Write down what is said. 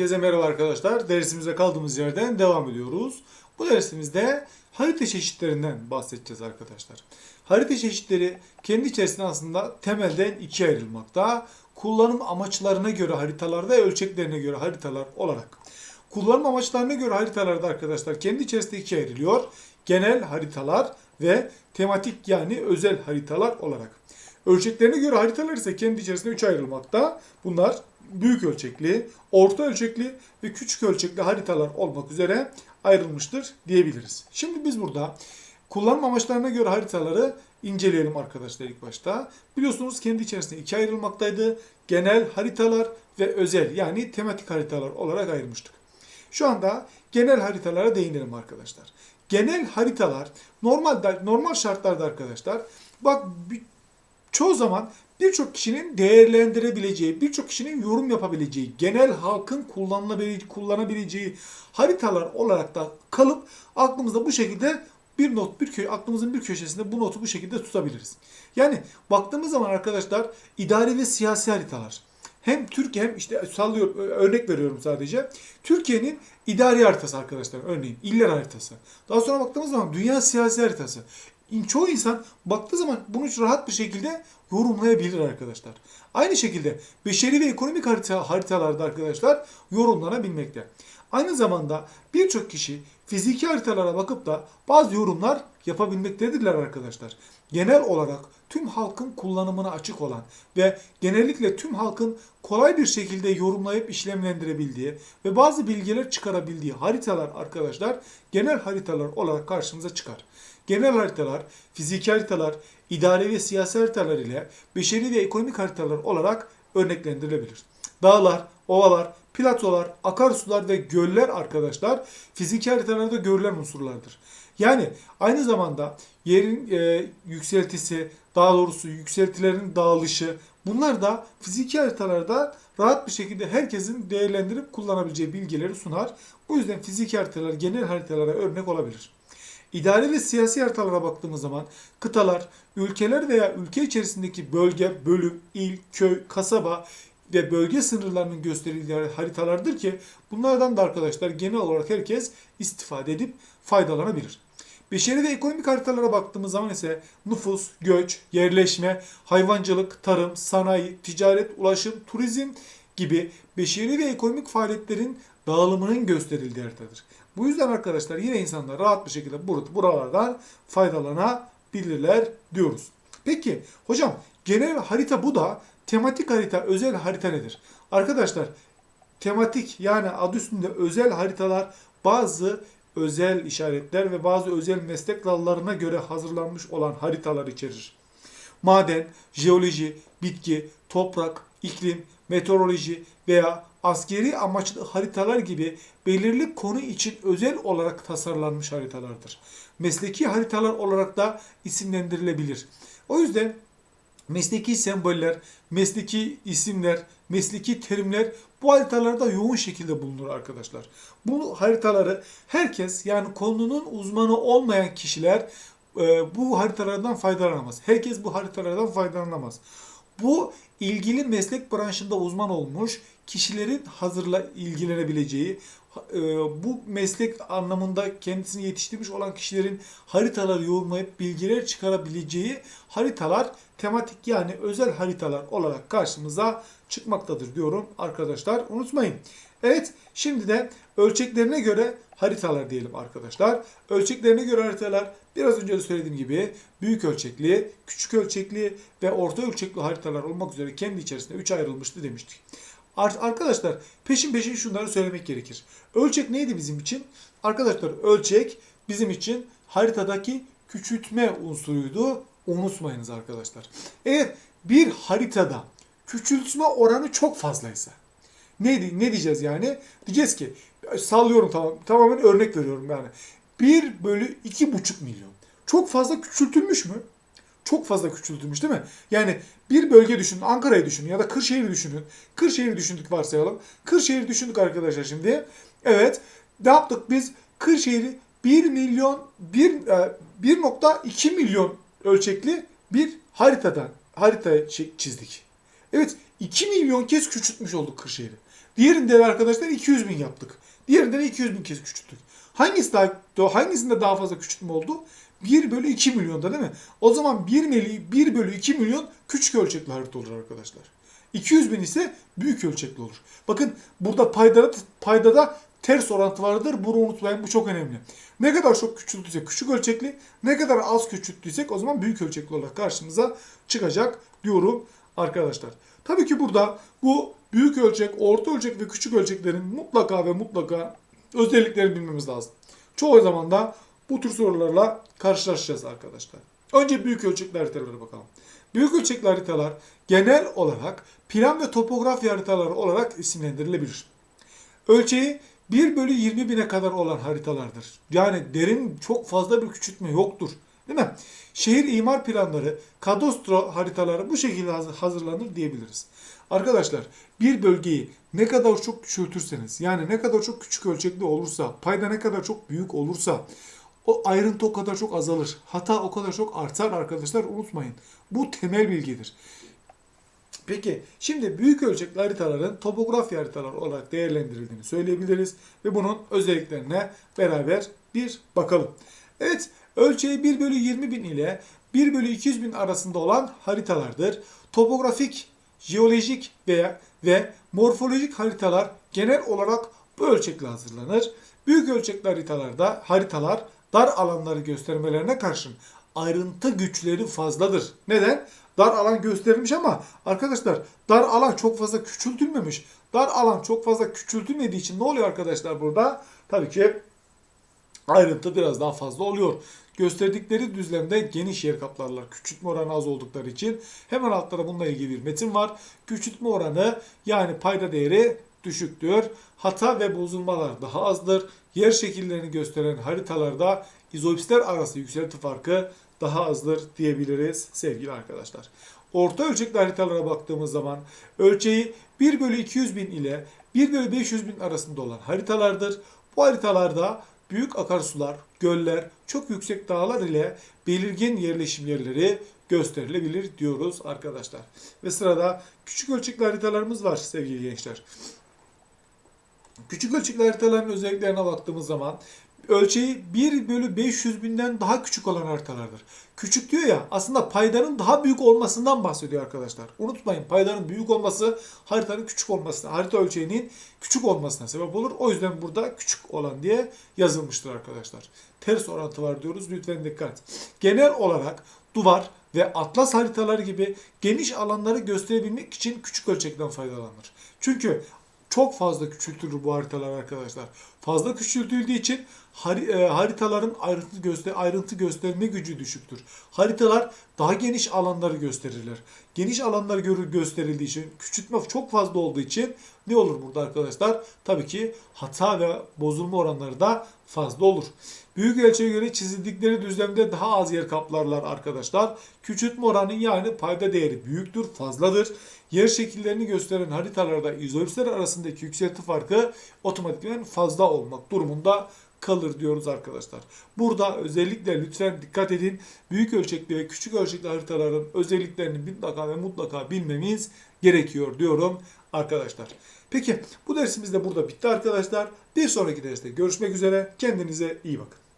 Herkese merhaba arkadaşlar. Dersimize kaldığımız yerden devam ediyoruz. Bu dersimizde harita çeşitlerinden bahsedeceğiz arkadaşlar. Harita çeşitleri kendi içerisinde aslında temelden ikiye ayrılmakta. Kullanım amaçlarına göre haritalar ve ölçeklerine göre haritalar olarak. Kullanım amaçlarına göre haritalarda arkadaşlar kendi içerisinde ikiye ayrılıyor. Genel haritalar ve tematik yani özel haritalar olarak. Ölçeklerine göre haritalar ise kendi içerisinde üç ayrılmakta. Bunlar büyük ölçekli, orta ölçekli ve küçük ölçekli haritalar olmak üzere ayrılmıştır diyebiliriz. Şimdi biz burada kullanım amaçlarına göre haritaları inceleyelim arkadaşlar ilk başta. Biliyorsunuz kendi içerisinde ikiye ayrılmaktaydı. Genel haritalar ve özel yani tematik haritalar olarak ayırmıştık. Şu anda genel haritalara değinelim arkadaşlar. Genel haritalar normalde normal şartlarda arkadaşlar bak çoğu zaman birçok kişinin değerlendirebileceği, birçok kişinin yorum yapabileceği, genel halkın kullanılabileceği, kullanabileceği haritalar olarak da kalıp aklımızda bu şekilde bir not, bir köy, aklımızın bir köşesinde bu notu bu şekilde tutabiliriz. Yani baktığımız zaman arkadaşlar idari ve siyasi haritalar. Hem Türkiye hem işte sallıyor örnek veriyorum sadece. Türkiye'nin idari haritası arkadaşlar örneğin iller haritası. Daha sonra baktığımız zaman dünya siyasi haritası. Çoğu insan baktığı zaman bunu rahat bir şekilde yorumlayabilir arkadaşlar. Aynı şekilde beşeri ve ekonomik harita, haritalarda arkadaşlar yorumlanabilmekte. Aynı zamanda birçok kişi fiziki haritalara bakıp da bazı yorumlar yapabilmektedirler arkadaşlar. Genel olarak tüm halkın kullanımına açık olan ve genellikle tüm halkın kolay bir şekilde yorumlayıp işlemlendirebildiği ve bazı bilgiler çıkarabildiği haritalar arkadaşlar genel haritalar olarak karşımıza çıkar. Genel haritalar, fiziki haritalar, idari ve siyasi haritalar ile beşeri ve ekonomik haritalar olarak örneklendirilebilir. Dağlar, ovalar, platolar, akarsular ve göller arkadaşlar fiziki haritalarda görülen unsurlardır. Yani aynı zamanda yerin e, yükseltisi, daha doğrusu yükseltilerin dağılışı bunlar da fiziki haritalarda rahat bir şekilde herkesin değerlendirip kullanabileceği bilgileri sunar. Bu yüzden fiziki haritalar genel haritalara örnek olabilir. İdari ve siyasi haritalara baktığımız zaman kıtalar, ülkeler veya ülke içerisindeki bölge, bölüm, il, köy, kasaba ve bölge sınırlarının gösterildiği haritalardır ki bunlardan da arkadaşlar genel olarak herkes istifade edip faydalanabilir. Beşeri ve ekonomik haritalara baktığımız zaman ise nüfus, göç, yerleşme, hayvancılık, tarım, sanayi, ticaret, ulaşım, turizm gibi beşeri ve ekonomik faaliyetlerin dağılımının gösterildiği haritadır. Bu yüzden arkadaşlar yine insanlar rahat bir şekilde bur- buralardan faydalanabilirler diyoruz. Peki hocam genel harita bu da tematik harita, özel harita nedir? Arkadaşlar tematik yani adı üstünde özel haritalar bazı özel işaretler ve bazı özel meslek dallarına göre hazırlanmış olan haritalar içerir. Maden, jeoloji, bitki, toprak, iklim, meteoroloji veya askeri amaçlı haritalar gibi belirli konu için özel olarak tasarlanmış haritalardır. Mesleki haritalar olarak da isimlendirilebilir. O yüzden mesleki semboller, mesleki isimler, mesleki terimler bu haritalarda yoğun şekilde bulunur arkadaşlar. Bu haritaları herkes yani konunun uzmanı olmayan kişiler e, bu haritalardan faydalanamaz. Herkes bu haritalardan faydalanamaz. Bu ilgili meslek branşında uzman olmuş kişilerin hazırla ilgilenebileceği, e, bu meslek anlamında kendisini yetiştirmiş olan kişilerin haritaları yorumlayıp bilgiler çıkarabileceği haritalar tematik yani özel haritalar olarak karşımıza çıkmaktadır diyorum arkadaşlar. Unutmayın. Evet şimdi de ölçeklerine göre haritalar diyelim arkadaşlar. Ölçeklerine göre haritalar biraz önce de söylediğim gibi büyük ölçekli, küçük ölçekli ve orta ölçekli haritalar olmak üzere kendi içerisinde 3 ayrılmıştı demiştik. Ar- Arkadaşlar peşin peşin şunları söylemek gerekir. Ölçek neydi bizim için? Arkadaşlar ölçek bizim için haritadaki küçültme unsuruydu. Unutmayınız arkadaşlar. Eğer bir haritada küçültme oranı çok fazlaysa ne, ne diyeceğiz yani? Diyeceğiz ki sallıyorum tamam tamamen örnek veriyorum yani. 1 bölü 2,5 milyon. Çok fazla küçültülmüş mü? Çok fazla küçültülmüş değil mi? Yani bir bölge düşünün, Ankara'yı düşünün ya da Kırşehir'i düşünün. Kırşehir'i düşündük varsayalım. Kırşehir'i düşündük arkadaşlar şimdi. Evet, ne yaptık biz? Kırşehir'i 1 milyon, 1, e, 1.2 milyon ölçekli bir haritadan harita çi- çizdik. Evet 2 milyon kez küçültmüş olduk Kırşehir'i. Diğerinde de arkadaşlar 200 bin yaptık. Diğerinde de 200 bin kez küçülttük. Hangisi daha, hangisinde daha fazla küçültme oldu? 1 bölü 2 milyonda değil mi? O zaman 1, mili, 1 bölü 2 milyon küçük ölçekli harita olur arkadaşlar. 200 bin ise büyük ölçekli olur. Bakın burada paydada, paydada ters orantı vardır. Bunu unutmayın bu çok önemli. Ne kadar çok küçülttüysek küçük ölçekli, ne kadar az küçülttüysek o zaman büyük ölçekli olarak karşımıza çıkacak diyorum arkadaşlar. Tabii ki burada bu büyük ölçek, orta ölçek ve küçük ölçeklerin mutlaka ve mutlaka özelliklerini bilmemiz lazım. Çoğu zaman da bu tür sorularla karşılaşacağız arkadaşlar. Önce büyük ölçekli haritalara bakalım. Büyük ölçekli haritalar genel olarak plan ve topografi haritaları olarak isimlendirilebilir. Ölçeği 1 bölü 20 bine kadar olan haritalardır. Yani derin çok fazla bir küçültme yoktur. Değil mi? Şehir imar planları, kadastro haritaları bu şekilde hazırlanır diyebiliriz. Arkadaşlar bir bölgeyi ne kadar çok küçültürseniz yani ne kadar çok küçük ölçekli olursa, payda ne kadar çok büyük olursa o ayrıntı o kadar çok azalır. Hata o kadar çok artar arkadaşlar unutmayın. Bu temel bilgidir. Peki şimdi büyük ölçekli haritaların topografi haritalar olarak değerlendirildiğini söyleyebiliriz ve bunun özelliklerine beraber bir bakalım. Evet ölçeği 1 bölü 20 bin ile 1 bölü 200 bin arasında olan haritalardır. Topografik, jeolojik veya ve morfolojik haritalar genel olarak bu ölçekle hazırlanır. Büyük ölçekli haritalarda haritalar dar alanları göstermelerine karşın ayrıntı güçleri fazladır. Neden? Dar alan gösterilmiş ama arkadaşlar dar alan çok fazla küçültülmemiş. Dar alan çok fazla küçültülmediği için ne oluyor arkadaşlar burada? Tabii ki ayrıntı biraz daha fazla oluyor. Gösterdikleri düzlemde geniş yer kaplarlar. Küçültme oranı az oldukları için. Hemen altlara bununla ilgili bir metin var. Küçültme oranı yani payda değeri düşüktür. Hata ve bozulmalar daha azdır. Yer şekillerini gösteren haritalarda izopsler arası yükselti farkı daha azdır diyebiliriz sevgili arkadaşlar. Orta ölçekli haritalara baktığımız zaman ölçeği 1 bölü 200 bin ile 1 bölü 500 bin arasında olan haritalardır. Bu haritalarda büyük akarsular, göller, çok yüksek dağlar ile belirgin yerleşim yerleri gösterilebilir diyoruz arkadaşlar. Ve sırada küçük ölçekli haritalarımız var sevgili gençler. Küçük ölçekli haritaların özelliklerine baktığımız zaman ölçeği 1 bölü 500 binden daha küçük olan haritalardır. Küçük diyor ya aslında paydanın daha büyük olmasından bahsediyor arkadaşlar. Unutmayın paydanın büyük olması haritanın küçük olmasına, harita ölçeğinin küçük olmasına sebep olur. O yüzden burada küçük olan diye yazılmıştır arkadaşlar. Ters orantı var diyoruz lütfen dikkat. Genel olarak duvar ve atlas haritaları gibi geniş alanları gösterebilmek için küçük ölçekten faydalanır. Çünkü çok fazla küçültülür bu haritalar arkadaşlar. Fazla küçültüldüğü için e, haritaların ayrıntı, göster ayrıntı gösterme gücü düşüktür. Haritalar daha geniş alanları gösterirler. Geniş alanlar görür gösterildiği için küçültme çok fazla olduğu için ne olur burada arkadaşlar? Tabii ki hata ve bozulma oranları da fazla olur. Büyük ölçüye göre çizildikleri düzlemde daha az yer kaplarlar arkadaşlar. Küçültme oranı yani payda değeri büyüktür, fazladır. Yer şekillerini gösteren haritalarda izolipsler arasındaki yükselti farkı otomatikman fazla olmak durumunda kalır diyoruz arkadaşlar. Burada özellikle lütfen dikkat edin. Büyük ölçekli ve küçük ölçekli haritaların özelliklerini mutlaka ve mutlaka bilmemiz gerekiyor diyorum arkadaşlar. Peki bu dersimiz de burada bitti arkadaşlar. Bir sonraki derste görüşmek üzere. Kendinize iyi bakın.